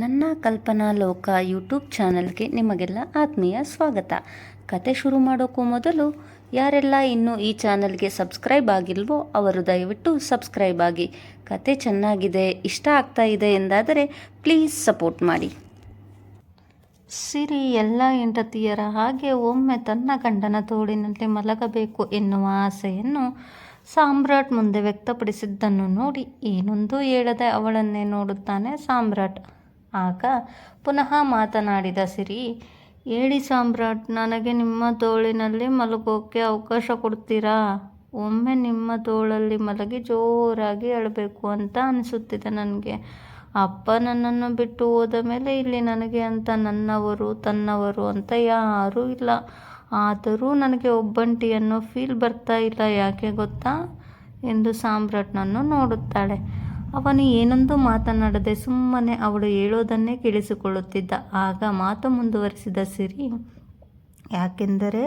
ನನ್ನ ಕಲ್ಪನಾ ಲೋಕ ಯೂಟ್ಯೂಬ್ ಚಾನಲ್ಗೆ ನಿಮಗೆಲ್ಲ ಆತ್ಮೀಯ ಸ್ವಾಗತ. ಕತೆ ಶುರು ಮಾಡೋಕ್ಕೂ ಮೊದಲು, ಯಾರೆಲ್ಲ ಇನ್ನೂ ಈ ಚಾನಲ್ಗೆ ಸಬ್ಸ್ಕ್ರೈಬ್ ಆಗಿಲ್ವೋ ಅವರು ದಯವಿಟ್ಟು ಸಬ್ಸ್ಕ್ರೈಬ್ ಆಗಿ. ಕತೆ ಚೆನ್ನಾಗಿದೆ, ಇಷ್ಟ ಆಗ್ತಾ ಇದೆ ಎಂದಾದರೆ ಪ್ಲೀಸ್ ಸಪೋರ್ಟ್ ಮಾಡಿ. ಸಿರಿ ಎಲ್ಲ ಹೆಂಡತಿಯರ ಹಾಗೆ ಒಮ್ಮೆ ತನ್ನ ಗಂಡನ ತೋಳಿನಲ್ಲಿ ಮಲಗಬೇಕು ಎನ್ನುವ ಆಸೆಯನ್ನು ಸಾಮ್ರಾಟ್ ಮುಂದೆ ವ್ಯಕ್ತಪಡಿಸಿದ್ದನ್ನು ನೋಡಿ ಏನೊಂದು ಹೇಳದೆ ಅವಳನ್ನೇ ನೋಡುತ್ತಾನೆ ಸಾಮ್ರಾಟ್. ಆಗ ಪುನಃ ಮಾತನಾಡಿದ ಸಿರಿ ಹೇಳಿ ಸಾಮ್ರಾಟ್, ನನಗೆ ನಿಮ್ಮ ತೋಳಿನಲ್ಲಿ ಮಲಗೋಕ್ಕೆ ಅವಕಾಶ ಕೊಡ್ತೀರಾ? ಒಮ್ಮೆ ನಿಮ್ಮ ತೋಳಲ್ಲಿ ಮಲಗಿ ಜೋರಾಗಿ ಅಳಬೇಕು ಅಂತ ಅನಿಸುತ್ತಿದೆ ನನಗೆ. ಅಪ್ಪ ನನ್ನನ್ನು ಬಿಟ್ಟು ಹೋದ ಮೇಲೆ ಇಲ್ಲಿ ನನಗೆ ಅಂತ ನನ್ನವರು, ತನ್ನವರು ಅಂತ ಯಾರೂ ಇಲ್ಲ. ಆದರೂ ನನಗೆ ಒಬ್ಬಂಟಿ ಅನ್ನೋ ಫೀಲ್ ಬರ್ತಾ ಇಲ್ಲ, ಯಾಕೆ ಗೊತ್ತಾ? ಎಂದು ಸಾಮ್ರಾಟ್ನನ್ನು ನೋಡುತ್ತಾಳೆ. ಅವನು ಏನೊಂದು ಮಾತನಾಡದೆ ಸುಮ್ಮನೆ ಅವಳು ಹೇಳೋದನ್ನೇ ಕೇಳಿಸಿಕೊಳ್ಳುತ್ತಿದ್ದ. ಆಗ ಮಾತು ಮುಂದುವರಿಸಿದ ಸಿರಿ, ಯಾಕೆಂದರೆ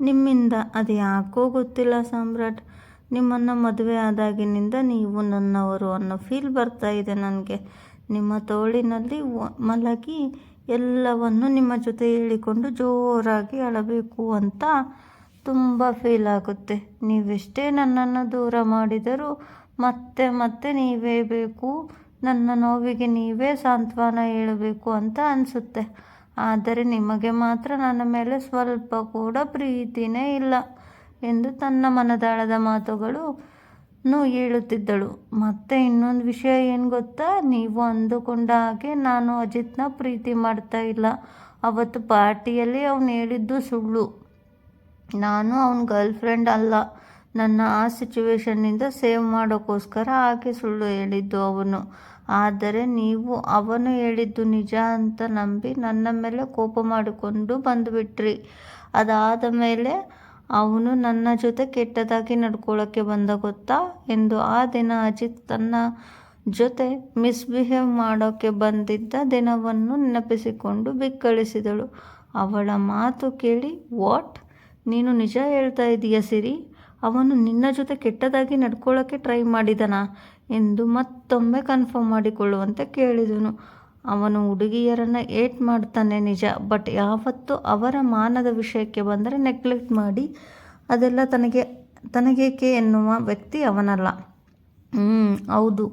ನಿಮ್ಮಿಂದ ಅದು ಯಾಕೋ ಗೊತ್ತಿಲ್ಲ ಸಾಮ್ರಾಟ್. ನಿಮ್ಮನ್ನು ಮದುವೆ ಆದಾಗಿನಿಂದ ನೀವು ನನ್ನವರು ಅನ್ನೋ ಫೀಲ್ ಬರ್ತಾ ಇದೆ ನನಗೆ. ನಿಮ್ಮ ತೋಳಿನಲ್ಲಿ ಮಲಗಿ ಎಲ್ಲವನ್ನು ನಿಮ್ಮ ಜೊತೆ ಹೇಳಿಕೊಂಡು ಜೋರಾಗಿ ಅಳಬೇಕು ಅಂತ ತುಂಬ ಫೀಲ್ ಆಗುತ್ತೆ. ನೀವೆಷ್ಟೇ ನನ್ನನ್ನು ದೂರ ಮಾಡಿದರೂ ಮತ್ತೆ ಮತ್ತೆ ನೀವೇ ಬೇಕು. ನನ್ನ ನೋವಿಗೆ ನೀವೇ ಸಾಂತ್ವನ ಹೇಳಬೇಕು ಅಂತ ಅನಿಸುತ್ತೆ. ಆದರೆ ನಿಮಗೆ ಮಾತ್ರ ನನ್ನ ಮೇಲೆ ಸ್ವಲ್ಪ ಕೂಡ ಪ್ರೀತಿನೇ ಇಲ್ಲ ಎಂದು ತನ್ನ ಮನದಾಳದ ಮಾತುಗಳು ಹೇಳುತ್ತಿದ್ದಳು. ಮತ್ತೆ ಇನ್ನೊಂದು ವಿಷಯ ಏನು ಗೊತ್ತಾ? ನೀವು ಅಂದುಕೊಂಡ ಹಾಗೆ ನಾನು ಅಜಿತ್ನ ಪ್ರೀತಿ ಮಾಡ್ತಾ ಇಲ್ಲ. ಅವತ್ತು ಪಾರ್ಟಿಯಲ್ಲಿ ಅವನು ಹೇಳಿದ್ದು ಸುಳ್ಳು. ನಾನು ಅವನ ಗರ್ಲ್ ಫ್ರೆಂಡ್ ಅಲ್ಲ. ನನ್ನ ಆ ಸಿಚುವೇಶನ್ನಿಂದ ಸೇವ್ ಮಾಡೋಕ್ಕೋಸ್ಕರ ಹಾಗೆ ಸುಳ್ಳು ಹೇಳಿದ್ದು ಅವನು. ಆದರೆ ನೀವು ಅವನು ಹೇಳಿದ್ದು ನಿಜ ಅಂತ ನಂಬಿ ನನ್ನ ಮೇಲೆ ಕೋಪ ಮಾಡಿಕೊಂಡು ಬಂದುಬಿಟ್ರಿ. ಅದಾದ ಮೇಲೆ ಅವನು ನನ್ನ ಜೊತೆ ಕೆಟ್ಟದಾಗಿ ನಡ್ಕೊಳ್ಳೋಕ್ಕೆ ಬಂದ ಗೊತ್ತಾ? ಎಂದು ಆ ದಿನ ಅಜಿತ್ ತನ್ನ ಜೊತೆ ಮಿಸ್ಬಿಹೇವ್ ಮಾಡೋಕ್ಕೆ ಬಂದಿದ್ದ ದಿನವನ್ನು ನೆನಪಿಸಿಕೊಂಡು ಬಿಕ್ಕಳಿಸಿದಳು. ಅವಳ ಮಾತು ಕೇಳಿ, ವಾಟ್? ನೀನು ನಿಜ ಹೇಳ್ತಾ ಇದೀಯ ಸಿರಿ? ಅವನು ನಿನ್ನ ಜೊತೆ ಕೆಟ್ಟದಾಗಿ ನಡ್ಕೊಳ್ಳೋಕ್ಕೆ ಟ್ರೈ ಮಾಡಿದನಾ ಎಂದು ಮತ್ತೊಮ್ಮೆ ಕನ್ಫರ್ಮ್ ಮಾಡಿಕೊಳ್ಳುವಂತೆ ಕೇಳಿದನು. ಅವನು ಹುಡುಗಿಯರನ್ನು ಏಟ್ ಮಾಡ್ತಾನೆ ನಿಜ ಬಟ್ ಯಾವತ್ತೂ ಅವರ ಮಾನದ ವಿಷಯಕ್ಕೆ ಬಂದರೆ ನೆಗ್ಲೆಕ್ಟ್ ಮಾಡಿ ಅದೆಲ್ಲ ತನಗೆ, ತನಗೇಕೆ ಎನ್ನುವ ವ್ಯಕ್ತಿ ಅವನಲ್ಲ. ಹ್ಞೂ ಹೌದು.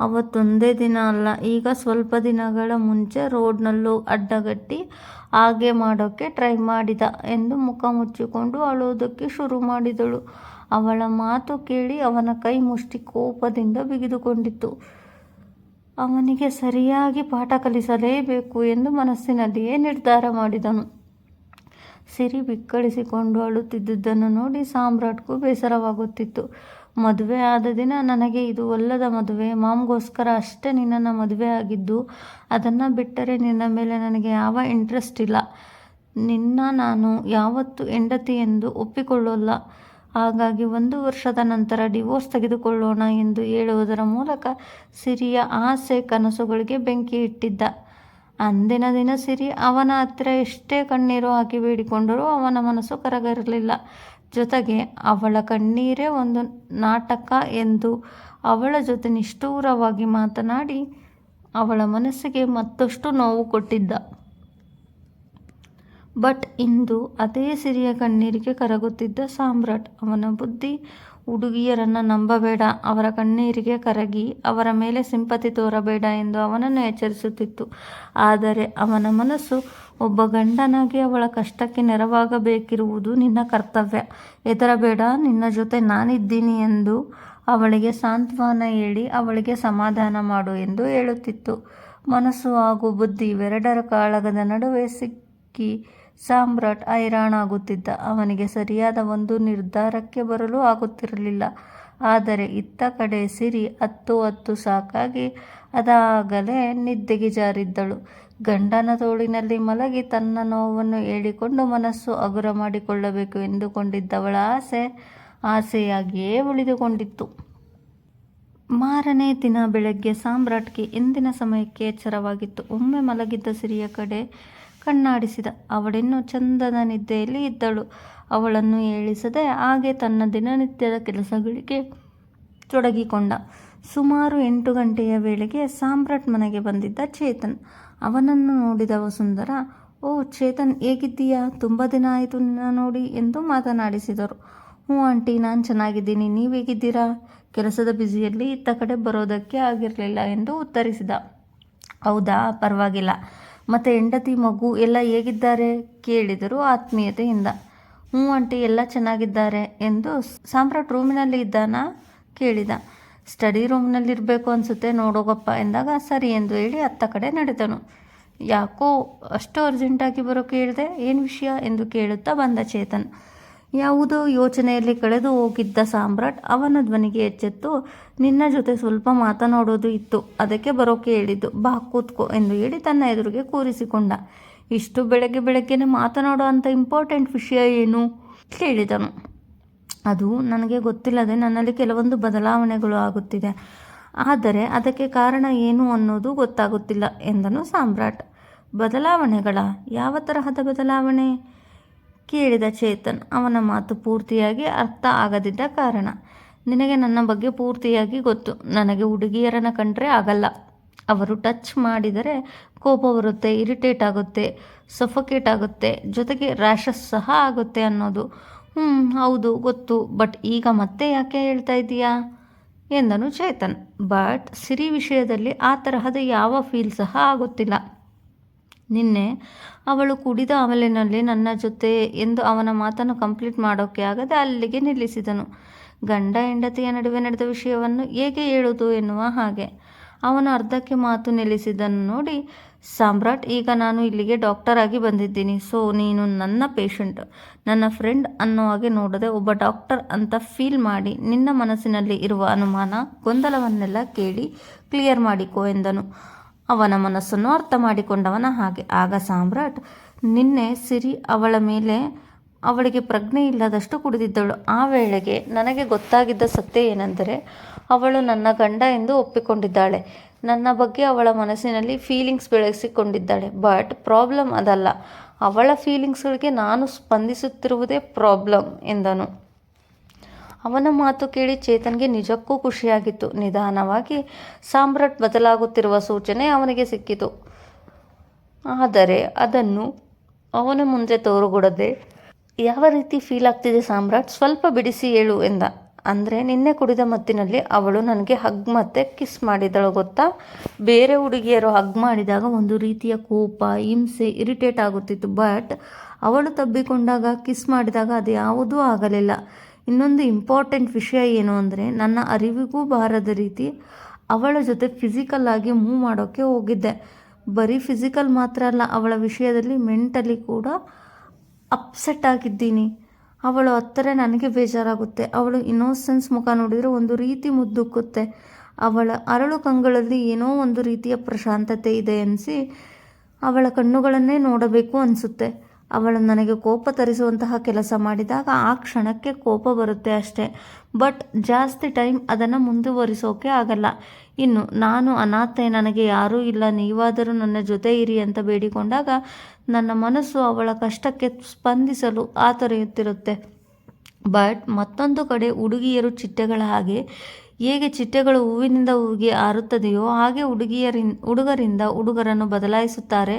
ಅವತ್ತೊಂದೇ ದಿನ ಅಲ್ಲ, ಈಗ ಸ್ವಲ್ಪ ದಿನಗಳ ಮುಂಚೆ ರೋಡ್ನಲ್ಲೂ ಅಡ್ಡಗಟ್ಟಿ ಹಾಗೆ ಮಾಡೋಕ್ಕೆ ಟ್ರೈ ಮಾಡಿದ ಎಂದು ಮುಖ ಮುಚ್ಚಿಕೊಂಡು ಅಳೋದಕ್ಕೆ ಶುರು ಮಾಡಿದಳು. ಅವಳ ಮಾತು ಕೇಳಿ ಅವನ ಕೈ ಮುಷ್ಟಿ ಕೋಪದಿಂದ ಬಿಗಿದುಕೊಂಡಿತ್ತು. ಅವನಿಗೆ ಸರಿಯಾಗಿ ಪಾಠ ಕಲಿಸಲೇಬೇಕು ಎಂದು ಮನಸ್ಸಿನಲ್ಲಿಯೇ ನಿರ್ಧಾರ ಮಾಡಿದನು. ಸಿರಿ ಬಿಕ್ಕಳಿಸಿಕೊಂಡು ಅಳುತ್ತಿದ್ದುದನ್ನು ನೋಡಿ ಸಾಮ್ರಾಟ್ಗೂ ಬೇಸರವಾಗುತ್ತಿತ್ತು. ಮದುವೆ ಆದ ದಿನ ನನಗೆ ಇದು ಒಲ್ಲದ ಮದುವೆ, ಮಾಮ್ಗೋಸ್ಕರ ಅಷ್ಟೇ ನಿನ್ನನ್ನು ಮದುವೆ ಆಗಿದ್ದು, ಅದನ್ನು ಬಿಟ್ಟರೆ ನಿನ್ನ ಮೇಲೆ ನನಗೆ ಯಾವ ಇಂಟ್ರೆಸ್ಟ್ ಇಲ್ಲ. ನಿನ್ನ ನಾನು ಯಾವತ್ತೂ ಹೆಂಡತಿ ಎಂದು ಒಪ್ಪಿಕೊಳ್ಳೋಲ್ಲ. ಹಾಗಾಗಿ ಒಂದು ವರ್ಷದ ನಂತರ ಡಿವೋರ್ಸ್ ತೆಗೆದುಕೊಳ್ಳೋಣ ಎಂದು ಹೇಳುವುದರ ಮೂಲಕ ಸಿರಿಯ ಆಸೆ ಕನಸುಗಳಿಗೆ ಬೆಂಕಿ ಇಟ್ಟಿದ್ದ. ಅಂದಿನ ದಿನ ಸಿರಿ ಅವನ ಹತ್ತಿರ ಎಷ್ಟೇ ಕಣ್ಣೀರು ಹಾಕಿ ಬೇಡಿಕೊಂಡರೂ ಅವನ ಮನಸ್ಸು ಕರಗರಲಿಲ್ಲ. ಜೊತೆಗೆ ಅವಳ ಕಣ್ಣೀರೇ ಒಂದು ನಾಟಕ ಎಂದು ಅವಳ ಜೊತೆ ನಿಷ್ಠೂರವಾಗಿ ಮಾತನಾಡಿ ಅವಳ ಮನಸ್ಸಿಗೆ ಮತ್ತಷ್ಟು ನೋವು ಕೊಟ್ಟಿದ್ದ. ಬಟ್ ಇಂದು ಅದೇ ಸಿರಿಯ ಕಣ್ಣೀರಿಗೆ ಕರಗುತ್ತಿದ್ದ ಸಾಮ್ರಾಟ್. ಅವನ ಬುದ್ಧಿ ಹುಡುಗಿಯರನ್ನು ನಂಬಬೇಡ. ಅವರ ಕಣ್ಣೀರಿಗೆ ಕರಗಿ ಅವರ ಮೇಲೆ ಸಿಂಪತಿ ತೋರಬೇಡ ಎಂದು ಅವನನ್ನು ಎಚ್ಚರಿಸುತ್ತಿತ್ತು. ಆದರೆ ಅವನ ಮನಸ್ಸು ಒಬ್ಬ ಗಂಡನಾಗಿ ಅವಳ ಕಷ್ಟಕ್ಕೆ ನೆರವಾಗಬೇಕಿರುವುದು ನಿನ್ನ ಕರ್ತವ್ಯ. ಹೆದರಬೇಡ. ನಿನ್ನ ಜೊತೆ ನಾನಿದ್ದೀನಿ ಎಂದು ಅವಳಿಗೆ ಸಾಂತ್ವನ ಹೇಳಿ ಅವಳಿಗೆ ಸಮಾಧಾನ ಮಾಡು ಎಂದು ಹೇಳುತ್ತಿತ್ತು. ಮನಸ್ಸು ಹಾಗೂ ಬುದ್ಧಿ ಇವೆರಡರ ಕಾಳಗದ ನಡುವೆ ಸಿಕ್ಕಿ ಸಾಮ್ರಾಟ್ ಹೈರಾಣಾಗುತ್ತಿದ್ದ. ಅವನಿಗೆ ಸರಿಯಾದ ಒಂದು ನಿರ್ಧಾರಕ್ಕೆ ಬರಲು ಆಗುತ್ತಿರಲಿಲ್ಲ. ಆದರೆ ಇತ್ತ ಕಡೆ ಸಿರಿ ಹತ್ತು ಹತ್ತು ಸಾಕಾಗಿ ಅದಾಗಲೇ ನಿದ್ದೆಗೆ ಜಾರಿದ್ದಳು. ಗಂಡನ ತೋಳಿನಲ್ಲಿ ಮಲಗಿ ತನ್ನ ನೋವನ್ನು ಹೇಳಿಕೊಂಡು ಮನಸ್ಸು ಹಗುರ ಮಾಡಿಕೊಳ್ಳಬೇಕು ಎಂದುಕೊಂಡಿದ್ದವಳ ಆಸೆ ಆಸೆಯಾಗಿಯೇ ಉಳಿದುಕೊಂಡಿತ್ತು. ಮಾರನೇ ದಿನ ಬೆಳಗ್ಗೆ ಸಾಮ್ರಾಟ್ಗೆ ಎಂದಿನ ಸಮಯಕ್ಕೆ ಎಚ್ಚರವಾಗಿತ್ತು. ಒಮ್ಮೆ ಮಲಗಿದ್ದ ಸಿರಿಯ ಕಡೆ ಕಣ್ಣಾಡಿಸಿದ. ಅವಳಿನ್ನೂ ಚಂದದ ನಿದ್ದೆಯಲ್ಲಿ ಇದ್ದಳು. ಅವಳನ್ನು ಏಳಿಸದೆ ಹಾಗೆ ತನ್ನ ದಿನನಿತ್ಯದ ಕೆಲಸಗಳಿಗೆ ತೊಡಗಿಕೊಂಡ. ಸುಮಾರು ಎಂಟು ಗಂಟೆಯ ವೇಳೆಗೆ ಸಾಮ್ರಾಟ್ ಮನೆಗೆ ಬಂದಿದ್ದ ಚೇತನ್. ಅವನನ್ನು ನೋಡಿದ ವಸುಂಧರ ಓ ಚೇತನ್, ಹೇಗಿದ್ದೀಯಾ? ತುಂಬ ದಿನ ಆಯಿತು ನಿನ್ನ ನೋಡಿ ಎಂದು ಮಾತನಾಡಿಸಿದರು. ಹ್ಞೂ ಆಂಟಿ, ನಾನು ಚೆನ್ನಾಗಿದ್ದೀನಿ. ನೀವು ಹೇಗಿದ್ದೀರಾ? ಕೆಲಸದ ಬ್ಯುಸಿಯಲ್ಲಿ ಇತ್ತ ಕಡೆ ಬರೋದಕ್ಕೆ ಆಗಿರಲಿಲ್ಲ ಎಂದು ಉತ್ತರಿಸಿದ. ಹೌದಾ? ಪರವಾಗಿಲ್ಲ. ಮತ್ತು ಹೆಂಡತಿ, ಮಗು ಎಲ್ಲ ಹೇಗಿದ್ದಾರೆ ಕೇಳಿದರು ಆತ್ಮೀಯತೆಯಿಂದ. ಹ್ಞೂ ಅಂಟಿ ಎಲ್ಲ ಚೆನ್ನಾಗಿದ್ದಾರೆ ಎಂದು ಸಾಮ್ರಾಟ್ ರೂಮಿನಲ್ಲಿ ಇದ್ದಾನಾ ಕೇಳಿದ. ಸ್ಟಡಿ ರೂಮ್ನಲ್ಲಿರಬೇಕು ಅನಿಸುತ್ತೆ ನೋಡೋಗಪ್ಪ ಎಂದಾಗ ಸರಿ ಎಂದು ಹೇಳಿ ಅತ್ತ ಕಡೆ ನಡೆದನು. ಯಾಕೋ ಅಷ್ಟು ಅರ್ಜೆಂಟಾಗಿ ಬರೋಕೆ ಹೇಳಿದೆ? ಏನು ವಿಷಯ? ಎಂದು ಕೇಳುತ್ತಾ ಬಂದ ಚೇತನ್. ಯಾವುದೋ ಯೋಚನೆಯಲ್ಲಿ ಕಳೆದು ಹೋಗಿದ್ದ ಸಾಮ್ರಾಟ್ ಅವನ ಧ್ವನಿಗೆ ಎಚ್ಚೆತ್ತು. ನಿನ್ನ ಜೊತೆ ಸ್ವಲ್ಪ ಮಾತನಾಡೋದು ಇತ್ತು. ಅದಕ್ಕೆ ಬರೋಕೆ ಹೇಳಿದ್ದು, ಬಾ ಕೂತ್ಕೋ ಎಂದು ಹೇಳಿ ತನ್ನ ಎದುರಿಗೆ ಕೂರಿಸಿಕೊಂಡ. ಇಷ್ಟು ಬೆಳಗ್ಗೆ ಬೆಳಗ್ಗೆನೆ ಮಾತನಾಡೋ ಅಂಥ ಇಂಪಾರ್ಟೆಂಟ್ ವಿಷಯ ಏನು? ಕೇಳಿದನು. ಅದು ನನಗೆ ಗೊತ್ತಿಲ್ಲದೆ ನನ್ನಲ್ಲಿ ಕೆಲವೊಂದು ಬದಲಾವಣೆಗಳು ಆಗುತ್ತಿದೆ. ಆದರೆ ಅದಕ್ಕೆ ಕಾರಣ ಏನು ಅನ್ನೋದು ಗೊತ್ತಾಗುತ್ತಿಲ್ಲ ಎಂದನು ಸಾಮ್ರಾಟ್. ಬದಲಾವಣೆಗಳ? ಯಾವ ತರಹದ ಬದಲಾವಣೆ? ಕೇಳಿದ ಚೇತನ್ ಅವನ ಮಾತು ಪೂರ್ತಿಯಾಗಿ ಅರ್ಥ ಆಗದಿದ್ದ ಕಾರಣ. ನಿನಗೆ ನನ್ನ ಬಗ್ಗೆ ಪೂರ್ತಿಯಾಗಿ ಗೊತ್ತು. ನನಗೆ ಹುಡುಗಿಯರನ್ನು ಕಂಡ್ರೆ ಆಗಲ್ಲ. ಅವರು ಟಚ್ ಮಾಡಿದರೆ ಕೋಪ ಬರುತ್ತೆ, ಇರಿಟೇಟ್ ಆಗುತ್ತೆ, ಸಫೋಕೇಟ್ ಆಗುತ್ತೆ, ಜೊತೆಗೆ ರ್ಯಾಷಸ್ ಸಹ ಆಗುತ್ತೆ ಅನ್ನೋದು. ಹ್ಞೂ ಹೌದು, ಗೊತ್ತು. ಬಟ್ ಈಗ ಮತ್ತೆ ಯಾಕೆ ಹೇಳ್ತಾ ಇದ್ದೀಯಾ? ಎಂದನು ಚೇತನ್. ಬಟ್ ಸಿರಿ ವಿಷಯದಲ್ಲಿ ಆ ತರಹದ ಯಾವ ಫೀಲ್ ಸಹ ಆಗುತ್ತಿಲ್ಲ. ನಿನ್ನೆ ಅವಳು ಕುಡಿದ ಅಮಲಿನಲ್ಲಿ ನನ್ನ ಜೊತೆ ಎಂದು ಅವನ ಮಾತನ್ನು ಕಂಪ್ಲೀಟ್ ಮಾಡೋಕ್ಕೆ ಆಗದೆ ಅಲ್ಲಿಗೆ ನಿಲ್ಲಿಸಿದನು. ಗಂಡ ಹೆಂಡತಿಯ ನಡುವೆ ನಡೆದ ವಿಷಯವನ್ನು ಹೇಗೆ ಹೇಳುವುದು ಎನ್ನುವ ಹಾಗೆ. ಅವನು ಅರ್ಧಕ್ಕೆ ಮಾತು ನಿಲ್ಲಿಸಿದ್ದನ್ನು ನೋಡಿ, ಸಾಮ್ರಾಟ್, ಈಗ ನಾನು ಇಲ್ಲಿಗೆ ಡಾಕ್ಟರ್ ಆಗಿ ಬಂದಿದ್ದೀನಿ. ಸೊ, ನೀನು ನನ್ನ ಪೇಷಂಟ್. ನನ್ನ ಫ್ರೆಂಡ್ ಅನ್ನೋ ಹಾಗೆ ನೋಡದೆ ಒಬ್ಬ ಡಾಕ್ಟರ್ ಅಂತ ಫೀಲ್ ಮಾಡಿ ನಿನ್ನ ಮನಸ್ಸಿನಲ್ಲಿ ಇರುವ ಅನುಮಾನ, ಗೊಂದಲವನ್ನೆಲ್ಲ ಕೇಳಿ ಕ್ಲಿಯರ್ ಮಾಡಿಕೋ ಎಂದನು. ಅವನ ಮನಸ್ಸನ್ನು ಅರ್ಥ ಮಾಡಿಕೊಂಡವನ ಹಾಗೆ. ಆಗ ಸಾಮ್ರಾಟ್, ನಿನ್ನೆ ಸಿರಿ ಅವಳ ಮೇಲೆ ಅವಳಿಗೆ ಪ್ರಜ್ಞೆ ಇಲ್ಲದಷ್ಟು ಕುಡಿದಿದ್ದಳು. ಆ ವೇಳೆಗೆ ನನಗೆ ಗೊತ್ತಾಗಿದ್ದ ಸತ್ಯ ಏನೆಂದರೆ, ಅವಳು ನನ್ನ ಗಂಡ ಎಂದು ಒಪ್ಪಿಕೊಂಡಿದ್ದಾಳೆ. ನನ್ನ ಬಗ್ಗೆ ಅವಳ ಮನಸ್ಸಿನಲ್ಲಿ ಫೀಲಿಂಗ್ಸ್ ಬೆಳೆಸಿಕೊಂಡಿದ್ದಾಳೆ. ಬಟ್ ಪ್ರಾಬ್ಲಮ್ ಅದಲ್ಲ. ಅವಳ ಫೀಲಿಂಗ್ಸ್ಗಳಿಗೆ ನಾನು ಸ್ಪಂದಿಸುತ್ತಿರುವುದೇ ಪ್ರಾಬ್ಲಮ್ ಎಂದನು. ಅವನ ಮಾತು ಕೇಳಿ ಚೇತನ್ಗೆ ನಿಜಕ್ಕೂ ಖುಷಿಯಾಗಿತ್ತು. ನಿಧಾನವಾಗಿ ಸಾಮ್ರಾಟ್ ಬದಲಾಗುತ್ತಿರುವ ಸೂಚನೆ ಅವನಿಗೆ ಸಿಕ್ಕಿತು. ಆದರೆ ಅದನ್ನು ಅವನ ಮುಂದೆ ತೋರುಗೊಡದೆ, ಯಾವ ರೀತಿ ಫೀಲ್ ಆಗ್ತಿದೆ ಸಾಮ್ರಾಟ್? ಸ್ವಲ್ಪ ಬಿಡಿಸಿ ಹೇಳು ಎಂದ. ಅಂದರೆ ನಿನ್ನೆ ಕುಡಿದ ಮತ್ತಿನಲ್ಲಿ ಅವಳು ನನಗೆ ಹಗ್ ಮತ್ತೆ ಕಿಸ್ ಮಾಡಿದಳು ಗೊತ್ತಾ? ಬೇರೆ ಹುಡುಗಿಯರು ಹಗ್ ಮಾಡಿದಾಗ ಒಂದು ರೀತಿಯ ಕೋಪ, ಹಿಂಸೆ, ಇರಿಟೇಟ್ ಆಗುತ್ತಿತ್ತು. ಬಟ್ ಅವಳು ತಬ್ಬಿಕೊಂಡಾಗ, ಕಿಸ್ ಮಾಡಿದಾಗ ಅದು ಯಾವುದೂ ಆಗಲಿಲ್ಲ. ಇನ್ನೊಂದು ಇಂಪಾರ್ಟೆಂಟ್ ವಿಷಯ ಏನು ಅಂದರೆ, ನನ್ನ ಅರಿವಿಗೂ ಬಾರದ ರೀತಿ ಅವಳ ಜೊತೆ ಫಿಸಿಕಲ್ ಆಗಿ ಮೂವ್ ಮಾಡೋಕ್ಕೆ ಹೋಗಿದ್ದೆ. ಬರೀ ಫಿಸಿಕಲ್ ಮಾತ್ರ ಅಲ್ಲ, ಅವಳ ವಿಷಯದಲ್ಲಿ ಮೆಂಟಲಿ ಕೂಡ ಅಪ್ಸೆಟ್ ಆಗಿದ್ದೀನಿ. ಅವಳು ಹತ್ತಿರ ನನಗೆ ಬೇಜಾರಾಗುತ್ತೆ. ಅವಳು ಇನ್ನೋಸೆನ್ಸ್ ಮುಖ ನೋಡಿದರೆ ಒಂದು ರೀತಿ ಮುದ್ದುಕ್ಕುತ್ತೆ ಅವಳ ಅರಳು ಕಂಗಳಲ್ಲಿ ಏನೋ ಒಂದು ರೀತಿಯ ಪ್ರಶಾಂತತೆ ಇದೆ ಅನಿಸಿ, ಅವಳ ಕಣ್ಣುಗಳನ್ನೇ ನೋಡಬೇಕು ಅನಿಸುತ್ತೆ. ಅವಳು ನನಗೆ ಕೋಪ ತರಿಸುವಂತಹ ಕೆಲಸ ಮಾಡಿದಾಗ ಆ ಕ್ಷಣಕ್ಕೆ ಕೋಪ ಬರುತ್ತೆ ಅಷ್ಟೇ. ಬಟ್ ಜಾಸ್ತಿ ಟೈಮ್ ಅದನ್ನು ಮುಂದುವರಿಸೋಕೆ ಆಗಲ್ಲ. ಇನ್ನು ನಾನು ಅನಾಥೆ, ನನಗೆ ಯಾರೂ ಇಲ್ಲ, ನೀವಾದರೂ ನನ್ನ ಜೊತೆ ಇರಿ ಅಂತ ಬೇಡಿಕೊಂಡಾಗ ನನ್ನ ಮನಸ್ಸು ಅವಳ ಕಷ್ಟಕ್ಕೆ ಸ್ಪಂದಿಸಲು ಆತೊರೆಯುತ್ತಿರುತ್ತೆ ಬಟ್ ಮತ್ತೊಂದು ಕಡೆ ಹುಡುಗಿಯರು ಚಿಟ್ಟೆಗಳ ಹಾಗೆ ಹೇಗೆ ಚಿಟ್ಟೆಗಳು ಹೂವಿನಿಂದ ಹೂವಿಗೆ ಹಾರುತ್ತದೆಯೋ ಹಾಗೆ ಹುಡುಗಿಯರಿನ್, ಹುಡುಗರಿಂದ ಹುಡುಗರನ್ನು ಬದಲಾಯಿಸುತ್ತಾರೆ.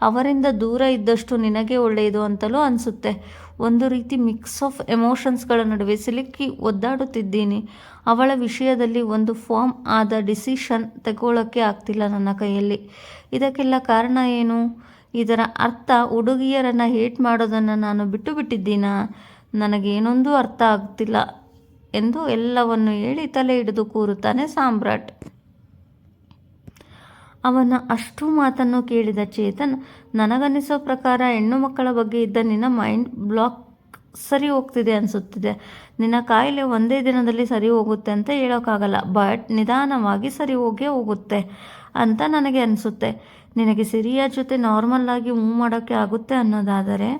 ಅವರಿಂದ ದೂರ ಇದ್ದಷ್ಟು ನಿನಗೆ ಒಳ್ಳೆಯದು ಅಂತಲೂ ಅನಿಸುತ್ತೆ. ಒಂದು ರೀತಿ ಮಿಕ್ಸ್ ಆಫ್ ಎಮೋಷನ್ಸ್ಗಳ ನಡುವೆ ಸಿಲುಕಿ ಒದ್ದಾಡುತ್ತಿದ್ದೀನಿ. ಅವಳ ವಿಷಯದಲ್ಲಿ ಒಂದು ಫಾರ್ಮ್ ಆದ ಡಿಸಿಷನ್ ತಗೊಳ್ಳೋಕ್ಕೆ ಆಗ್ತಿಲ್ಲ ನನ್ನ ಕೈಯಲ್ಲಿ. ಇದಕ್ಕೆಲ್ಲ ಕಾರಣ ಏನು? ಇದರ ಅರ್ಥ ಹುಡುಗಿಯರನ್ನು ಹೇಟ್ ಮಾಡೋದನ್ನು ನಾನು ಬಿಟ್ಟು ಬಿಟ್ಟಿದ್ದೀನಾ ನನಗೇನೊಂದು ಅರ್ಥ ಆಗ್ತಿಲ್ಲ. ಎಂದು ಎಲ್ಲವನ್ನು ಹೇಳಿ ತಲೆ ಹಿಡಿದು ಕೂರುತ್ತಾನೆ ಸಾಮ್ರಾಟ್. ಅವನ ಅಷ್ಟು ಮಾತನ್ನು ಕೇಳಿದ ಚೇತನ್, ನನಗನ್ನಿಸೋ ಪ್ರಕಾರ ಹೆಣ್ಣು ಮಕ್ಕಳ ಬಗ್ಗೆ ಇದ್ದ ನಿನ್ನ ಮೈಂಡ್ ಬ್ಲಾಕ್ ಸರಿ ಹೋಗ್ತಿದೆ ಅನಿಸುತ್ತಿದೆ. ನಿನ್ನ ಕಾಯಿಲೆ ಒಂದೇ ದಿನದಲ್ಲಿ ಸರಿ ಹೋಗುತ್ತೆ ಅಂತ ಹೇಳೋಕ್ಕಾಗಲ್ಲ ಬಟ್ ನಿಧಾನವಾಗಿ ಸರಿ ಹೋಗೇ ಹೋಗುತ್ತೆ ಅಂತ ನನಗೆ ಅನಿಸುತ್ತೆ. ನಿನಗೆ ಸಿರಿಯ ಜೊತೆ ನಾರ್ಮಲ್ ಆಗಿ ಮೂವ್ ಮಾಡೋಕ್ಕೆ ಆಗುತ್ತೆ ಅನ್ನೋದಾದರೆ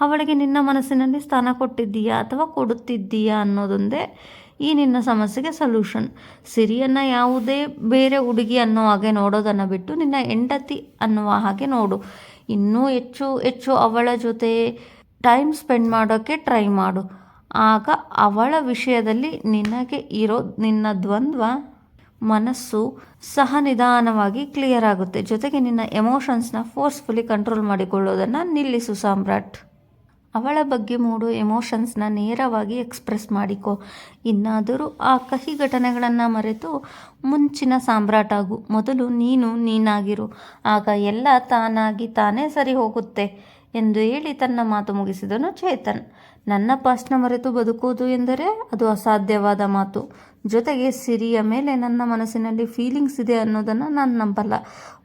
ಅವಳಿಗೆ ನಿನ್ನ ಮನಸ್ಸಿನಲ್ಲಿ ಸ್ಥಾನ ಕೊಟ್ಟಿದ್ದೀಯಾ ಅಥವಾ ಕೊಡುತ್ತಿದ್ದೀಯಾ ಅನ್ನೋದೊಂದೇ ಈ ನಿನ್ನ ಸಮಸ್ಯೆಗೆ ಸೊಲ್ಯೂಷನ್ ಸಿರಿಯನ್ನು ಯಾವುದೇ ಬೇರೆ ಹುಡುಗಿ ಅನ್ನೋ ಹಾಗೆ ನೋಡೋದನ್ನು ಬಿಟ್ಟು ನಿನ್ನ ಹೆಂಡತಿ ಅನ್ನುವ ಹಾಗೆ ನೋಡು. ಇನ್ನೂ ಹೆಚ್ಚು ಹೆಚ್ಚು ಅವಳ ಜೊತೆ ಟೈಮ್ ಸ್ಪೆಂಡ್ ಮಾಡೋಕ್ಕೆ ಟ್ರೈ ಮಾಡು. ಆಗ ಅವಳ ವಿಷಯದಲ್ಲಿ ನಿನಗೆ ಇರೋ ನಿನ್ನ ದ್ವಂದ್ವ ಮನಸ್ಸು ಸಹ ನಿಧಾನವಾಗಿ ಕ್ಲಿಯರ್ ಆಗುತ್ತೆ. ಜೊತೆಗೆ ನಿನ್ನ ಎಮೋಷನ್ಸ್ನ ಫೋರ್ಸ್ಫುಲಿ ಕಂಟ್ರೋಲ್ ಮಾಡಿಕೊಳ್ಳೋದನ್ನು ನಿಲ್ಲಿಸು ಸಾಮ್ರಾಟ್. ಅವಳ ಬಗ್ಗೆ ಮೂಡು ಎಮೋಷನ್ಸ್ನ ನೇರವಾಗಿ ಎಕ್ಸ್ಪ್ರೆಸ್ ಮಾಡಿಕೊ. ಇನ್ನಾದರೂ ಆ ಕಹಿ ಘಟನೆಗಳನ್ನು ಮರೆತು ಮುಂಚಿನ ಸಾಮ್ರಾಟಾಗು ಮೊದಲು ನೀನು ನೀನಾಗಿರು. ಆಗ ಎಲ್ಲ ತಾನಾಗಿ ತಾನೇ ಸರಿ ಹೋಗುತ್ತೆ. ಎಂದು ಹೇಳಿ ತನ್ನ ಮಾತು ಮುಗಿಸಿದನು ಚೇತನ್. ನನ್ನ ಪಾಸ್ಟ್ನ ಮರೆತು ಬದುಕುವುದು ಎಂದರೆ ಅದು ಅಸಾಧ್ಯವಾದ ಮಾತು. ಜೊತೆಗೆ ಸಿರಿಯ ಮೇಲೆ ನನ್ನ ಮನಸ್ಸಿನಲ್ಲಿ ಫೀಲಿಂಗ್ಸ್ ಇದೆ ಅನ್ನೋದನ್ನು ನಾನು ನಂಬಲ್ಲ.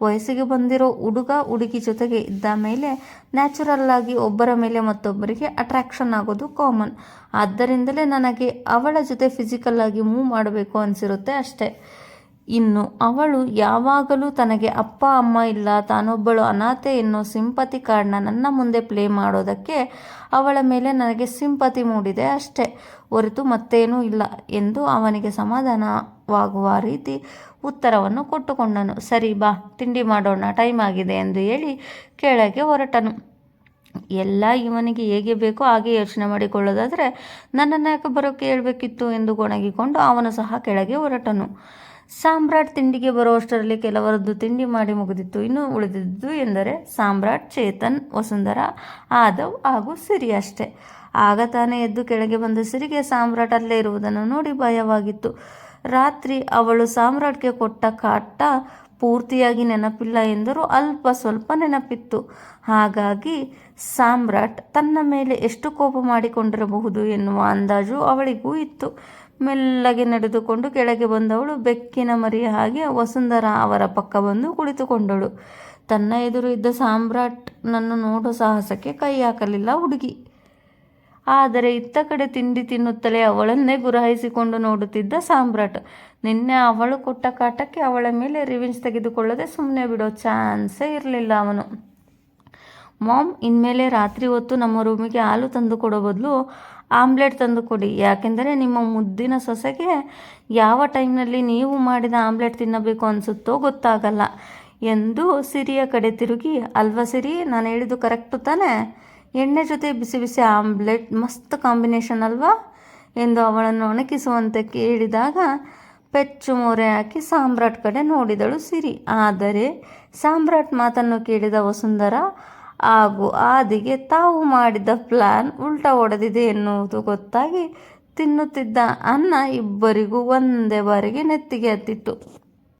ವಯಸ್ಸಿಗೆ ಬಂದಿರೋ ಹುಡುಗ ಹುಡುಗಿ ಜೊತೆಗೆ ಇದ್ದ ಮೇಲೆ ನ್ಯಾಚುರಲ್ ಆಗಿ ಒಬ್ಬರ ಮೇಲೆ ಮತ್ತೊಬ್ಬರಿಗೆ ಅಟ್ರಾಕ್ಷನ್ ಆಗೋದು ಕಾಮನ್ ಆದ್ದರಿಂದಲೇ ನನಗೆ ಅವಳ ಜೊತೆ ಫಿಸಿಕಲ್ ಆಗಿ ಮೂವ್ ಮಾಡಬೇಕು ಅನಿಸಿರುತ್ತೆ ಅಷ್ಟೇ. ಇನ್ನು ಅವಳು ಯಾವಾಗಲೂ ತನಗೆ ಅಪ್ಪ, ಅಮ್ಮ ಇಲ್ಲ, ತಾನೊಬ್ಬಳು ಅನಾಥೆ ಎನ್ನೋ ಸಿಂಪತಿ ಕಾರ್ಡ್ನ ನನ್ನ ಮುಂದೆ ಪ್ಲೇ ಮಾಡೋದಕ್ಕೆ ಅವಳ ಮೇಲೆ ನನಗೆ ಸಿಂಪತಿ ಮೂಡಿದೆ ಅಷ್ಟೇ. ಹೊರತು ಮತ್ತೇನೂ ಇಲ್ಲ ಎಂದು ಅವನಿಗೆ ಸಮಾಧಾನವಾಗುವ ರೀತಿ ಉತ್ತರವನ್ನು ಕೊಟ್ಟುಕೊಂಡನು. ಸರಿ ಬಾ, ತಿಂಡಿ ಮಾಡೋಣ ಟೈಮ್ ಆಗಿದೆ ಎಂದು ಹೇಳಿ ಕೆಳಗೆ ಹೊರಟನು. ಎಲ್ಲ ಇವನಿಗೆ ಹೇಗೆ ಬೇಕೋ ಹಾಗೆ ಯೋಚನೆ ಮಾಡಿಕೊಳ್ಳೋದಾದರೆ, ನನ್ನನ್ನು ಯಾಕೆ ಬರೋಕ್ಕೆ ಹೇಳಬೇಕಿತ್ತು ಎಂದು ಗೊಣಗಿಕೊಂಡು ಅವನು ಸಹ ಕೆಳಗೆ ಹೊರಟನು. ಸಾಮ್ರಾಟ್ ತಿಂಡಿಗೆ ಬರುವಷ್ಟರಲ್ಲಿ ಕೆಲವರದ್ದು ತಿಂಡಿ ಮಾಡಿ ಮುಗಿದಿತ್ತು. ಇನ್ನು ಉಳಿದಿದ್ದು ಎಂದರೆ ಸಾಮ್ರಾಟ್, ಚೇತನ್, ವಸುಂಧರ, ಆದವ್ ಹಾಗೂ ಸಿರಿ ಅಷ್ಟೇ. ಆಗ ತಾನೇ ಎದ್ದು ಕೆಳಗೆ ಬಂದ ಸಿರಿಗೆ ಸಾಮ್ರಾಟ್ ಅಲ್ಲೇ ಇರುವುದನ್ನು ನೋಡಿ ಭಯವಾಗಿತ್ತು. ರಾತ್ರಿ ಅವಳು ಸಾಮ್ರಾಟ್ಗೆ ಕೊಟ್ಟ ಕಾಟ ಪೂರ್ತಿಯಾಗಿ ನೆನಪಿಲ್ಲ ಎಂದರೂ ಅಲ್ಪ ಸ್ವಲ್ಪ ನೆನಪಿತ್ತು. ಹಾಗಾಗಿ ಸಾಮ್ರಾಟ್ ತನ್ನ ಮೇಲೆ ಎಷ್ಟು ಕೋಪ ಮಾಡಿಕೊಂಡಿರಬಹುದು ಎನ್ನುವ ಅಂದಾಜು ಅವಳಿಗೂ ಇತ್ತು. ಮೆಲ್ಲಗೆ ನಡೆದುಕೊಂಡು ಕೆಳಗೆ ಬಂದವಳು ಬೆಕ್ಕಿನ ಮರಿಯ ಹಾಗೆ ವಸುಂಧರ ಅವರ ಪಕ್ಕ ಬಂದು ಕುಳಿತುಕೊಂಡಳು. ತನ್ನ ಎದುರು ಇದ್ದ ಸಾಮ್ರಾಟ್ ನನ್ನ ನೋಡೋ ಸಾಹಸಕ್ಕೆ ಕೈ ಹಾಕಲಿಲ್ಲ ಹುಡುಗಿ. ಆದರೆ ಇತ್ತ ಕಡೆ ತಿಂಡಿ ತಿನ್ನುತ್ತಲೇ ಅವಳನ್ನೇ ಗುರಾಯಿಸಿಕೊಂಡು ನೋಡುತ್ತಿದ್ದ ಸಾಮ್ರಾಟ್. ನಿನ್ನೆ ಅವಳು ಕೊಟ್ಟ ಕಾಟಕ್ಕೆ ಅವಳ ಮೇಲೆ ರಿವೆಂಜ್ ತೆಗೆದುಕೊಳ್ಳದೆ ಸುಮ್ಮನೆ ಬಿಡೋ ಚಾನ್ಸೇ ಇರಲಿಲ್ಲ ಅವನು. ಮಾಮ್, ಇನ್ಮೇಲೆ ರಾತ್ರಿ ಹೊತ್ತು ನಮ್ಮ ರೂಮಿಗೆ ಹಾಲು ತಂದು ಕೊಡೋ ಬದಲು ಆಮ್ಲೆಟ್ ತಂದು ಕೊಡಿ. ಯಾಕೆಂದರೆ ನಿಮ್ಮ ಮುದ್ದಿನ ಸೊಸೆಗೆ ಯಾವ ಟೈಮ್ನಲ್ಲಿ ನೀವು ಮಾಡಿದ ಆಮ್ಲೆಟ್ ತಿನ್ನಬೇಕು ಅನಿಸುತ್ತೋ ಗೊತ್ತಾಗಲ್ಲ. ಎಂದು ಸಿರಿಯ ಕಡೆ ತಿರುಗಿ, ಅಲ್ವಾ ಸಿರಿ, ನಾನು ಹೇಳಿದ್ದು ಕರೆಕ್ಟು ತಾನೇ? ಎಣ್ಣೆ ಜೊತೆ ಬಿಸಿ ಬಿಸಿ ಆಮ್ಲೆಟ್ ಮಸ್ತ್ ಕಾಂಬಿನೇಷನ್ ಅಲ್ವಾ? ಎಂದು ಅವಳನ್ನು ಒಣಗಿಸುವಂತೆ ಕೇಳಿದಾಗ ಪೆಚ್ಚು ಮೊರೆ ಹಾಕಿ ಸಾಮ್ರಾಟ್ ಕಡೆ ನೋಡಿದಳು ಸಿರಿ. ಆದರೆ ಸಾಮ್ರಾಟ್ ಮಾತನ್ನು ಕೇಳಿದ ವಸುಂಧರ ಹಾಗೂ ಆದಿಗೆ ತಾವು ಮಾಡಿದ ಪ್ಲಾನ್ ಉಲ್ಟಾ ಹೊಡೆದಿದೆ ಎನ್ನುವುದು ಗೊತ್ತಾಗಿ ತಿನ್ನುತ್ತಿದ್ದ ಅನ್ನ ಇಬ್ಬರಿಗೂ ಒಂದೇ ಬಾರಿಗೆ ನೆತ್ತಿಗೆ ಹತ್ತಿತ್ತು.